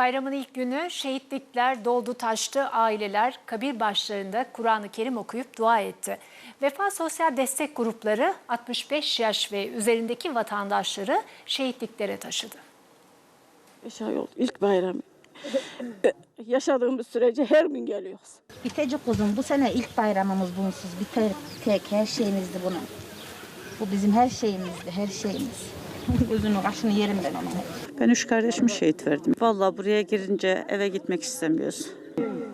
Bayramın ilk günü şehitlikler doldu taştı, aileler kabir başlarında Kur'an-ı Kerim okuyup dua etti. Vefa Sosyal Destek Grupları 65 yaş ve üzerindeki vatandaşları şehitliklere taşıdı. Beş ay oldu. İlk bayram. Yaşadığımız sürece her gün geliyoruz. Biteci kuzum bu sene ilk bayramımız bunsuz. Biter tek her şeyimizdi bunun. Bu bizim her şeyimizdi, her şeyimiz. Gözünü kaşını yerim ben ama. Ben üç kardeşimi şehit verdim. Vallahi buraya girince eve gitmek istemiyoruz.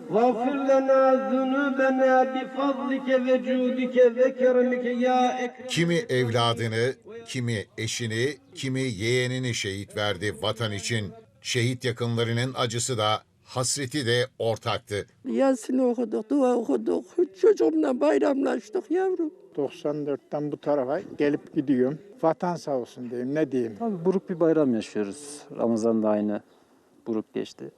Vafir lena zunubena bi fadlike ve cudike ve keremike ya. Kimi evladını, kimi eşini, kimi yeğenini şehit verdi vatan için. Şehit yakınlarının acısı da hasreti de ortaktı. Yasin okuduk, dua okuduk, çocuğumla bayramlaştık yavrum. 94'ten bu tarafa gelip gidiyorum. Vatan sağ olsun diyeyim ne diyeyim. Tabii buruk bir bayram yaşıyoruz. Ramazan da aynı buruk geçti.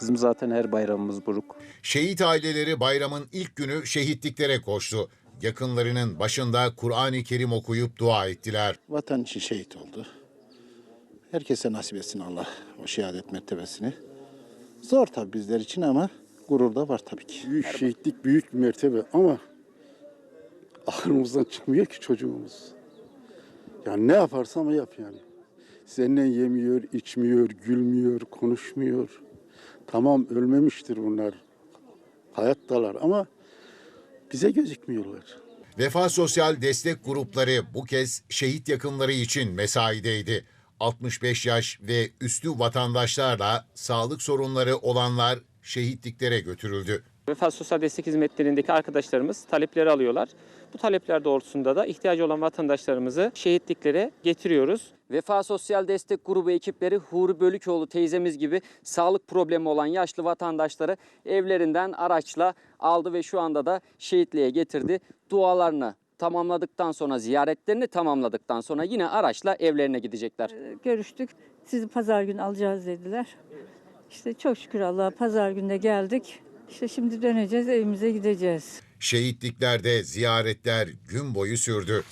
Bizim zaten her bayramımız buruk. Şehit aileleri bayramın ilk günü şehitliklere koştu. Yakınlarının başında Kur'an-ı Kerim okuyup dua ettiler. vatan için şehit oldu. Herkese nasip etsin Allah o şehadet mertebesini. Zor tabii bizler için ama gurur da var tabii ki. Büyük şehitlik büyük bir mertebe ama aklımızdan çıkmıyor ki çocuğumuz. Yani ne yaparsa ama yap yani. Seninle yemiyor, içmiyor, gülmüyor, konuşmuyor. Tamam ölmemiştir bunlar. Hayattalar ama bize gözükmüyorlar. Vefa Sosyal Destek Grupları bu kez şehit yakınları için mesaideydi. 65 yaş ve üstü vatandaşlarla sağlık sorunları olanlar şehitliklere götürüldü. Vefa Sosyal Destek Hizmetlerindeki arkadaşlarımız talepleri alıyorlar. Bu talepler doğrultusunda da ihtiyacı olan vatandaşlarımızı şehitliklere getiriyoruz. Vefa Sosyal Destek Grubu ekipleri Huri Bölükoğlu teyzemiz gibi sağlık problemi olan yaşlı vatandaşları evlerinden araçla aldı ve şu anda da şehitliğe getirdi. Dualarını tamamladıktan sonra ziyaretlerini tamamladıktan sonra yine araçla evlerine gidecekler. görüştük. Sizi pazar günü alacağız dediler. İşte çok şükür Allah'a pazar günde geldik. İşte şimdi döneceğiz evimize gideceğiz. Şehitliklerde ziyaretler gün boyu sürdü.